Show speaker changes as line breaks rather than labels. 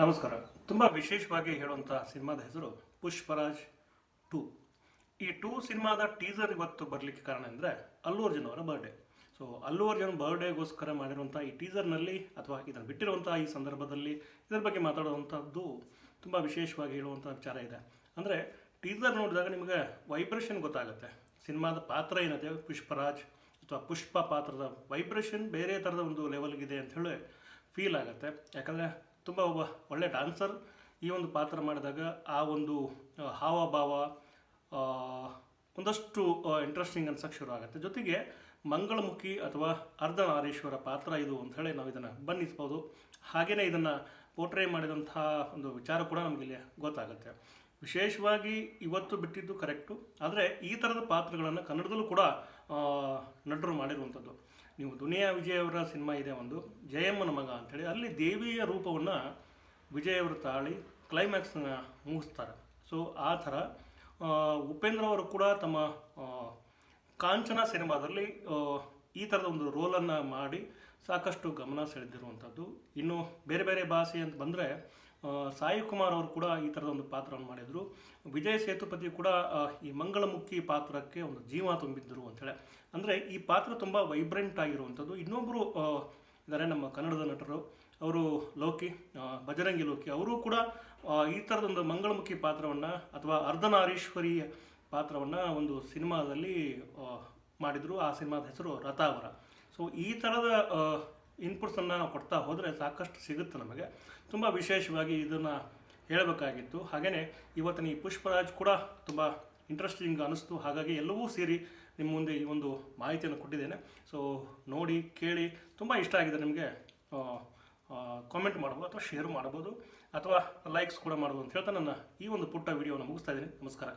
ನಮಸ್ಕಾರ. ತುಂಬ ವಿಶೇಷವಾಗಿ ಹೇಳುವಂತಹ ಸಿನಿಮಾದ ಹೆಸರು ಪುಷ್ಪರಾಜ್ ಟೂ. ಈ ಟೂ ಸಿನಿಮಾದ ಟೀಸರ್ ಇವತ್ತು ಬರಲಿಕ್ಕೆ ಕಾರಣ ಅಂದರೆ ಅಲ್ಲು ಅರ್ಜುನ್ ಅವರ ಬರ್ಡೇ ಸೊ ಅಲ್ಲು ಅರ್ಜುನ್ ಬರ್ಡೇಗೋಸ್ಕರ ಮಾಡಿರುವಂಥ ಈ ಟೀಸರ್ನಲ್ಲಿ ಅಥವಾ ಇದನ್ನು ಬಿಟ್ಟಿರುವಂಥ ಈ ಸಂದರ್ಭದಲ್ಲಿ ಇದರ ಬಗ್ಗೆ ಮಾತಾಡುವಂಥದ್ದು ತುಂಬ ವಿಶೇಷವಾಗಿ ಹೇಳುವಂಥ ವಿಚಾರ ಇದೆ. ಅಂದರೆ ಟೀಸರ್ ನೋಡಿದಾಗ ನಿಮಗೆ ವೈಬ್ರೇಷನ್ ಗೊತ್ತಾಗುತ್ತೆ. ಸಿನಿಮಾದ ಪಾತ್ರ ಏನಿದೆ ಪುಷ್ಪರಾಜ್ ಅಥವಾ ಪುಷ್ಪ ಪಾತ್ರದ ವೈಬ್ರೇಷನ್ ಬೇರೆ ಥರದ ಒಂದು ಲೆವೆಲ್ಗಿದೆ ಅಂತ ಹೇಳಿ ಫೀಲ್ ಆಗುತ್ತೆ. ಯಾಕಂದರೆ ತುಂಬ ಒಬ್ಬ ಒಳ್ಳೆ ಡಾನ್ಸರ್ ಈ ಒಂದು ಪಾತ್ರ ಮಾಡಿದಾಗ ಆ ಒಂದು ಹಾವಭಾವ ಒಂದಷ್ಟು ಇಂಟ್ರೆಸ್ಟಿಂಗ್ ಅನ್ಸಕ್ಕೆ ಶುರು ಆಗುತ್ತೆ. ಜೊತೆಗೆ ಮಂಗಳಮುಖಿ ಅಥವಾ ಅರ್ಧನಾರೀಶ್ವರ ಪಾತ್ರ ಇದು ಅಂತ ಹೇಳಿ ನಾವು ಇದನ್ನು ಬಣ್ಣಿಸ್ಬೋದು. ಹಾಗೆಯೇ ಇದನ್ನು ಪೋಟ್ರೇ ಮಾಡಿದಂತಹ ಒಂದು ವಿಚಾರ ಕೂಡ ನಮಗಿಲ್ಲಿ ಗೊತ್ತಾಗುತ್ತೆ. ವಿಶೇಷವಾಗಿ ಇವತ್ತು ಬಿಟ್ಟಿದ್ದು ಕರೆಕ್ಟು. ಆದರೆ ಈ ಥರದ ಪಾತ್ರಗಳನ್ನು ಕನ್ನಡದಲ್ಲೂ ಕೂಡ ನಟರು ಮಾಡಿರುವಂಥದ್ದು. ನೀವು ದುನಿಯಾ ವಿಜಯ್ ಅವರ ಸಿನಿಮಾ ಇದೆ ಒಂದು, ಜಯಮ್ಮನ ಮಗ ಅಂಥೇಳಿ. ಅಲ್ಲಿ ದೇವಿಯ ರೂಪವನ್ನು ವಿಜಯ್ ಅವರು ತಾಳಿ ಕ್ಲೈಮ್ಯಾಕ್ಸನ್ನ ಮುಗಿಸ್ತಾರೆ. ಸೊ ಆ ಥರ ಉಪೇಂದ್ರ ಅವರು ಕೂಡ ತಮ್ಮ ಕಾಂಚನ ಸಿನಿಮಾದಲ್ಲಿ ಈ ಥರದ ಒಂದು ರೋಲನ್ನು ಮಾಡಿ ಸಾಕಷ್ಟು ಗಮನ ಸೆಳೆದಿರುವಂಥದ್ದು ಇನ್ನು ಬೇರೆ ಬೇರೆ ಭಾಷೆ ಅಂತ ಬಂದರೆ ಸಾಯಿ ಕುಮಾರ್ ಅವರು ಕೂಡ ಈ ಥರದ ಒಂದು ಪಾತ್ರವನ್ನು ಮಾಡಿದರು. ವಿಜಯ್ ಸೇತುಪತಿ ಕೂಡ ಈ ಮಂಗಳಮುಖಿ ಪಾತ್ರಕ್ಕೆ ಒಂದು ಜೀವ ತುಂಬಿದ್ದರು ಅಂಥೇಳಿ ಅಂದರೆ ಈ ಪಾತ್ರ ತುಂಬ ವೈಬ್ರೆಂಟ್ ಆಗಿರುವಂಥದ್ದು ಇನ್ನೊಬ್ಬರು ಇದ್ದಾರೆ ನಮ್ಮ ಕನ್ನಡದ ನಟರು, ಅವರು ಲೋಕಿ ಬಜರಂಗಿ ಲೋಕಿ. ಅವರು ಕೂಡ ಈ ಥರದ ಒಂದು ಮಂಗಳಮುಖಿ ಪಾತ್ರವನ್ನು ಅಥವಾ ಅರ್ಧನಾರೀಶ್ವರಿ ಪಾತ್ರವನ್ನು ಒಂದು ಸಿನಿಮಾದಲ್ಲಿ ಮಾಡಿದರು, ಆ ಸಿನಿಮಾದ ಹೆಸರು ರಥಾವರ ಸೊ ಈ ಥರದ ಇನ್ಪುಟ್ಸನ್ನು ನಾವು ಕೊಡ್ತಾ ಹೋದರೆ ಸಾಕಷ್ಟು ಸಿಗುತ್ತೆ ನಮಗೆ. ತುಂಬ ವಿಶೇಷವಾಗಿ ಇದನ್ನು ಹೇಳಬೇಕಾಗಿತ್ತು. ಹಾಗೆಯೇ ಇವತ್ತಿನ ಈ ಪುಷ್ಪರಾಜ್ ಕೂಡ ತುಂಬ ಇಂಟ್ರೆಸ್ಟಿಂಗ್ ಅನ್ನಿಸ್ತು ಹಾಗಾಗಿ ಎಲ್ಲವೂ ಸೇರಿ ನಿಮ್ಮ ಮುಂದೆ ಈ ಒಂದು ಮಾಹಿತಿಯನ್ನು ಕೊಟ್ಟಿದ್ದೇನೆ. ಸೊ ನೋಡಿ, ಕೇಳಿ, ತುಂಬ ಇಷ್ಟ ಆಗಿದೆ ನಿಮಗೆ. ಕಾಮೆಂಟ್ ಮಾಡ್ಬೋದು ಅಥವಾ ಶೇರ್ ಮಾಡ್ಬೋದು ಅಥವಾ ಲೈಕ್ಸ್ ಕೂಡ ಮಾಡ್ಬೋದು ಅಂತ ಹೇಳ್ತಾ ನನ್ನ ಈ ಒಂದು ಪುಟ್ಟ ವಿಡಿಯೋವನ್ನು ಮುಗಿಸ್ತಾ ಇದ್ದೀನಿ. ನಮಸ್ಕಾರ.